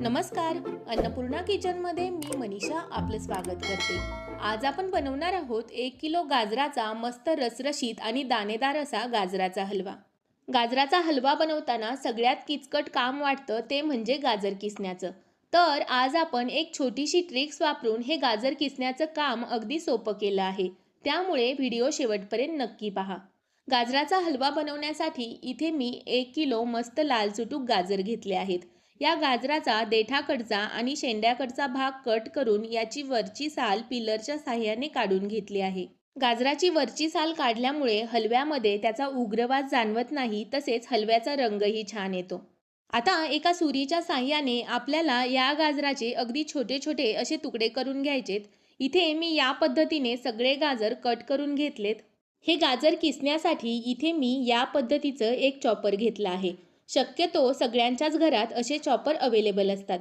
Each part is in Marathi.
नमस्कार. अन्नपूर्णा किचनमध्ये मी मनीषा आपलं स्वागत करते. आज आपण बनवणार आहोत एक किलो गाजराचा मस्त रसरशीत आणि दाणेदार असा गाजराचा हलवा. गाजराचा हलवा बनवताना सगळ्यात किचकट काम वाटतं ते म्हणजे गाजर किसण्याचं. तर आज आपण एक छोटीशी ट्रिक्स वापरून हे गाजर किसण्याचं काम अगदी सोपं केलं आहे. त्यामुळे व्हिडिओ शेवटपर्यंत नक्की पहा. गाजराचा हलवा बनवण्यासाठी इथे मी एक किलो मस्त लाल चुटूक गाजर घेतले आहेत. या गाजराचा देठाकडचा आणि शेंड्याकडचा भाग कट करून याची वरची साल पिलरच्या साह्याने काढून घेतली आहे. गाजराची वरची साल काढल्यामुळे हलव्यामध्ये त्याचा उग्रवास जाणवत नाही तसेच हलव्याचा रंगही छान येतो. आता एका सुरीच्या साह्याने आपल्याला या गाजराचे अगदी छोटे छोटे असे तुकडे करून घ्यायचेत. इथे मी या पद्धतीने सगळे गाजर कट करून घेतलेत. हे गाजर किसण्यासाठी इथे मी या पद्धतीचं एक चॉपर घेतलं आहे. शक्यतो सगळ्यांच्याच घरात असे चॉपर अवेलेबल असतात.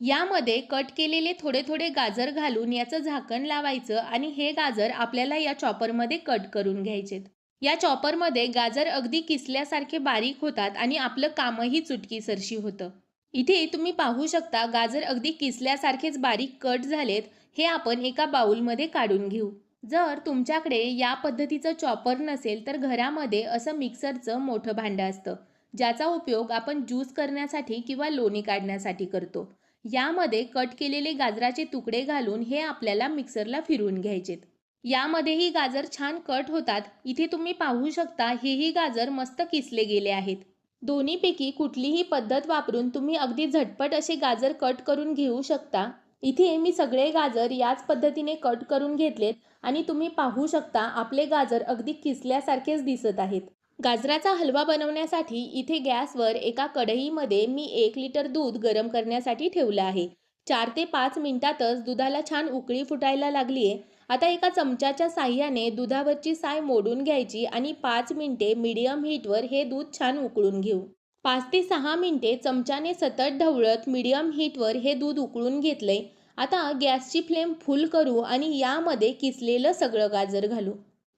यामध्ये कट केलेले थोडे थोडे गाजर घालून याचं झाकण लावायचं आणि हे गाजर आपल्याला या चॉपरमध्ये कट करून घ्यायचेत. या चॉपरमध्ये गाजर अगदी किसल्यासारखे बारीक होतात आणि आपलं कामही चुटकीसरशी होतं. इथे तुम्ही पाहू शकता गाजर अगदी किसल्यासारखेच बारीक कट झालेत हे आपण एका बाऊलमध्ये काढून घेऊ. जर तुमच्याकडे या पद्धतीचं चॉपर नसेल तर घरामध्ये असं मिक्सरचं मोठं भांडं असतं. ज्याचा उपयोग आपण ज्यूस करण्यासाठी किंवा लोणी काढण्यासाठी करतो. यामध्ये कट केलेले गाजराचे तुकडे घालून हे आपल्याला मिक्सरला फिरवून घ्यायचेत. यामध्येही गाजर छान कट होतात. इथे तुम्ही पाहू शकता हेही गाजर मस्त किसले गेले आहेत. दोन्हीपैकी कुठलीही पद्धत वापरून तुम्ही अगदी झटपट असे गाजर कट करून घेऊ शकता. इथे मी सगळे गाजर याच पद्धतीने कट करून घेतलेत आणि तुम्ही पाहू शकता आपले गाजर अगदी किसल्यासारखेच दिसत आहेत. गाजराचा हलवा बनवण्यासाठी इथे गॅसवर एका कढईमध्ये मी एक लिटर दूध गरम करण्यासाठी ठेवलं आहे. चार ते पाच मिनिटातच दुधाला छान उकळी फुटायला लागली आहे. आता एका चमच्याच्या साह्याने दुधावरची साय मोडून घ्यायची आणि पाच मिनिटे मीडियम हीटवर हे दूध छान उकळून घेऊ. पाच ते सहा मिनिटे चमच्याने सतत ढवळत मीडियम हीटवर हे दूध उकळून घेतलंय. आता गॅसची फ्लेम फुल करू आणि यामध्ये किसलेलं सगळं गाजर घालू.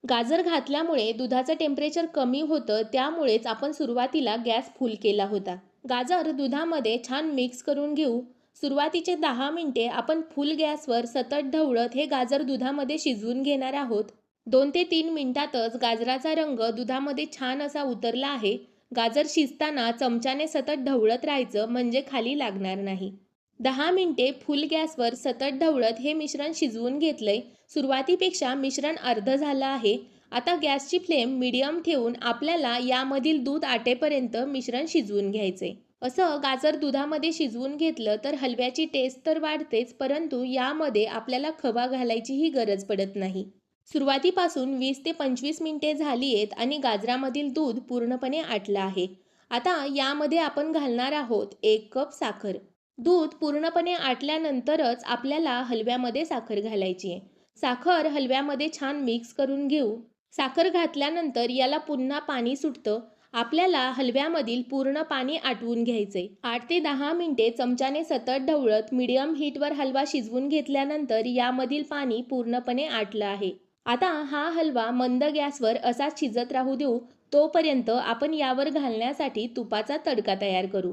गाजर घातल्यामुळे दुधाचं टेम्परेचर कमी होतं त्यामुळेच आपण सुरुवातीला गॅस फुल केला होता. गाजर दुधामध्ये छान मिक्स करून घेऊ. सुरुवातीचे दहा मिनिटे आपण फुल गॅसवर सतत ढवळत हे गाजर दुधामध्ये शिजवून घेणार आहोत. दोन ते तीन मिनिटातच गाजराचा रंग दुधामध्ये छान असा उतरला आहे. गाजर शिजताना चमच्याने सतत ढवळत राहायचं म्हणजे खाली लागणार नाही. दहा मिनिटे फुल गॅसवर सतत ढवळत हे मिश्रण शिजवून घेतलंय. सुरुवातीपेक्षा मिश्रण अर्ध झालं आहे. आता गॅसची फ्लेम मिडियम ठेवून आपल्याला यामधील दूध आटेपर्यंत मिश्रण शिजवून घ्यायचे असं गाजर दुधामध्ये शिजवून घेतलं तर हलव्याची टेस्ट तर वाढतेच परंतु यामध्ये आपल्याला खवा घालायचीही गरज पडत नाही. सुरुवातीपासून वीस ते पंचवीस मिनिटे झाली आहेत आणि गाजरामधील दूध पूर्णपणे आटलं आहे. आता यामध्ये आपण घालणार आहोत एक कप साखर. दूध पूर्णपणे आटल्यानंतरच आपल्याला हलव्यामध्ये साखर घालायची. आहे साखर हलव्यामध्ये छान मिक्स करून घेऊ. साखर घातल्यानंतर याला पुन्हा पाणी सुटतं. आपल्याला हलव्यामधील पूर्ण पाणी आटवून घ्यायचे आठ ते दहा मिनिटे चमच्याने सतत ढवळत मिडियम हीटवर हलवा शिजवून घेतल्यानंतर यामधील पाणी पूर्णपणे आटलं आहे. आता हा हलवा मंद गॅसवर असाच शिजत राहू देऊ. तोपर्यंत आपण यावर घालण्यासाठी तुपाचा तडका तयार करू.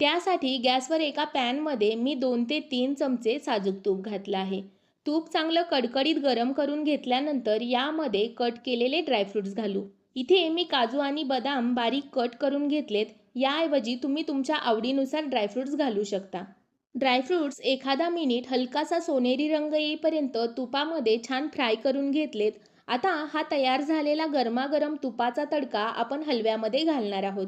त्यासाठी गॅसवर एका पॅनमध्ये मी दोन ते तीन चमचे साजूक तूप घातलं आहे. तूप चांगलं कडकडीत गरम करून घेतल्यानंतर यामध्ये कट केलेले ड्रायफ्रुट्स घालू. इथे मी काजू आणि बदाम बारीक कट करून घेतलेत. याऐवजी तुम्ही तुमच्या आवडीनुसार ड्रायफ्रुट्स घालू शकता. ड्रायफ्रुट्स एखादा मिनिट हलकासा सोनेरी रंग येईपर्यंत तुपामध्ये छान फ्राय करून घेतलेत. आता हा तयार झालेला गरमागरम तुपाचा तडका आपण हलव्यामध्ये घालणार आहोत.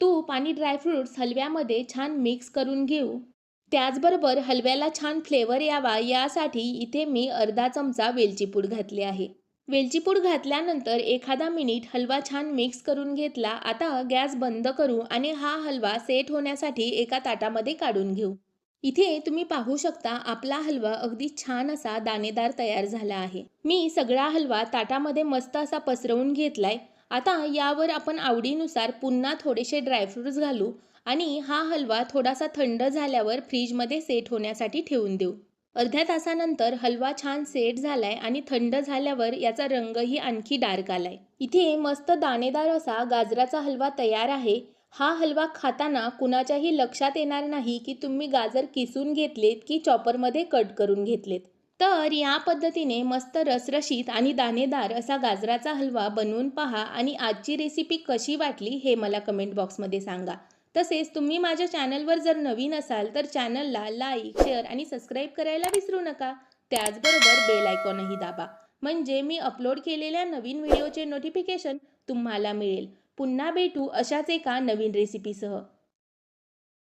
तूप आणि ड्रायफ्रुट्स हलव्यामध्ये छान मिक्स करून घेऊ. त्याचबरोबर हलव्याला छान फ्लेवर यावा यासाठी इथे मी अर्धा चमचा वेलचीपूड घातली आहे. वेलचीपूड घातल्यानंतर एखादा मिनिट हलवा छान मिक्स करून घेतला आता गॅस बंद करू आणि हा हलवा सेट होण्यासाठी एका ताटामध्ये काढून घेऊ. इथे तुम्ही पाहू शकता आपला हलवा अगदी छान असा दाणेदार तयार झाला आहे. मी सगळा हलवा ताटामध्ये मस्त असा पसरवून घेतलाय. आता यावर आपण आवडीनुसार पुन्हा थोडेसे ड्रायफ्रूट्स घालू आणि हा हलवा थोडासा थंड झाल्यावर फ्रीजमध्ये सेट होण्यासाठी ठेवून देऊ. अर्ध्या तासानंतर हलवा छान सेट झालाय आणि थंड झाल्यावर याचा रंगही आणखी डार्क आलाय. इथे मस्त दाणेदार असा गाजराचा हलवा तयार आहे. हा हलवा खाताना कुणाच्याही लक्षात येणार नाही की तुम्ही गाजर किसून घेतलेत की चॉपरमध्ये कट करून घेतलेत. तर या पद्धतीने मस्त रसरशीत आणि दाणेदार असा गाजराचा हलवा बनवून पहा आणि आजची रेसिपी कशी वाटली हे मला कमेंट बॉक्समध्ये सांगा. तसेच तुम्ही माझ्या चॅनलवर जर नवीन असाल तर चॅनलला लाईक शेअर आणि सबस्क्राईब करायला विसरू नका. त्याचबरोबर बेल आयकॉनही दाबा. म्हणजे मी अपलोड केलेल्या नवीन व्हिडिओचे नोटिफिकेशन तुम्हाला मिळेल. पुन्हा भेटू अशाच एका नवीन रेसिपीसह